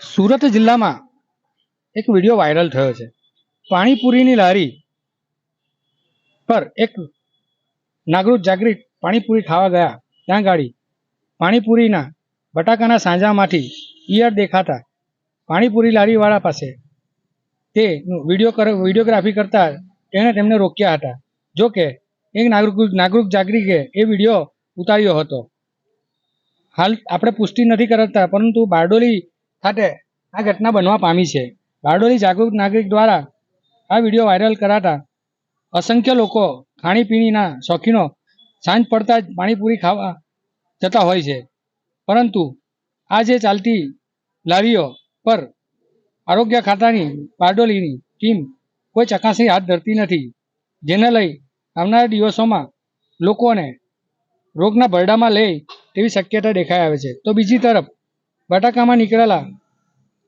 સુરત જિલ્લામાં એક video viral થયો છે. પાણીપુરીની લારી પર એક નાગરિક જાગૃત પાણીપુરી ખાવા ગયા. ત્યાં ગાડી પાણીપુરીના બટાકાના સાંજામાંથી ઈયર દેખાતા પાણીપુરી લારીવાળા પાસે તે વીડિયો વિડીયોગ્રાફી કરતા તેણે તેમને રોક્યા હતા. જો કે એક નાગરિક નાગરિક જાગરિકે એ વીડિયો ઉતાર્યો હતો. હાલ આપણે પુષ્ટિ નથી કરતા, પરંતુ બારડોલી ખાતે આ ઘટના બનવા પામી છે. બારડોલી જાગૃત નાગરિક દ્વારા આ વીડિયો વાયરલ કરાતા અસંખ્ય લોકો ખાણીપીણીના શોખીનો સાંજ પડતા જ પાણીપુરી ખાવા જતા હોય છે. પરંતુ આ જે ચાલતી લારીઓ પર આરોગ્ય ખાતાની બારડોલીની ટીમ કોઈ ચકાસણી હાથ ધરતી નથી. જેને લઈ આવનારા દિવસોમાં લોકોને રોગના ભરડામાં લે તેવી શક્યતા દેખાઈ આવે છે. તો બીજી તરફ બટાકામાં નીકળેલા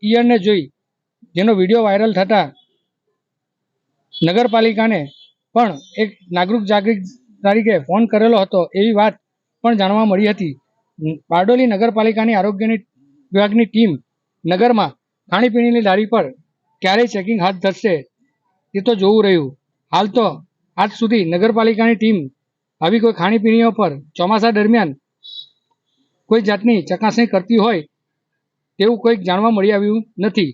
ઈયળને જોઈ, જેનો વીડિયો વાયરલ થતાં નગરપાલિકાને પણ એક નાગરિક જાગૃત તરીકે ફોન કરેલો હતો એવી વાત પણ જાણવા મળી હતી. બારડોલી નગરપાલિકાની આરોગ્યની વિભાગની ટીમ નગરમાં ખાણીપીણીની લારી પર ક્યારેય ચેકિંગ હાથ ધરશે તે તો જોવું રહ્યું. હાલ તો આજ સુધી નગરપાલિકાની ટીમ આવી કોઈ ખાણીપીણીઓ પર ચોમાસા દરમિયાન કોઈ જાતની ચકાસણી કરતી હોય તેવું કંઈક જાણવા મળી આવ્યું નથી.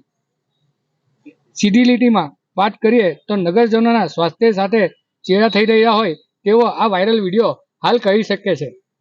સીધી લીટીમાં વાત કરીએ તો નગરજનોના સ્વાસ્થ્ય સાથે ચેડા થઈ રહ્યા હોય તેવો આ વાયરલ વીડિયો હાલ કહી શકે છે.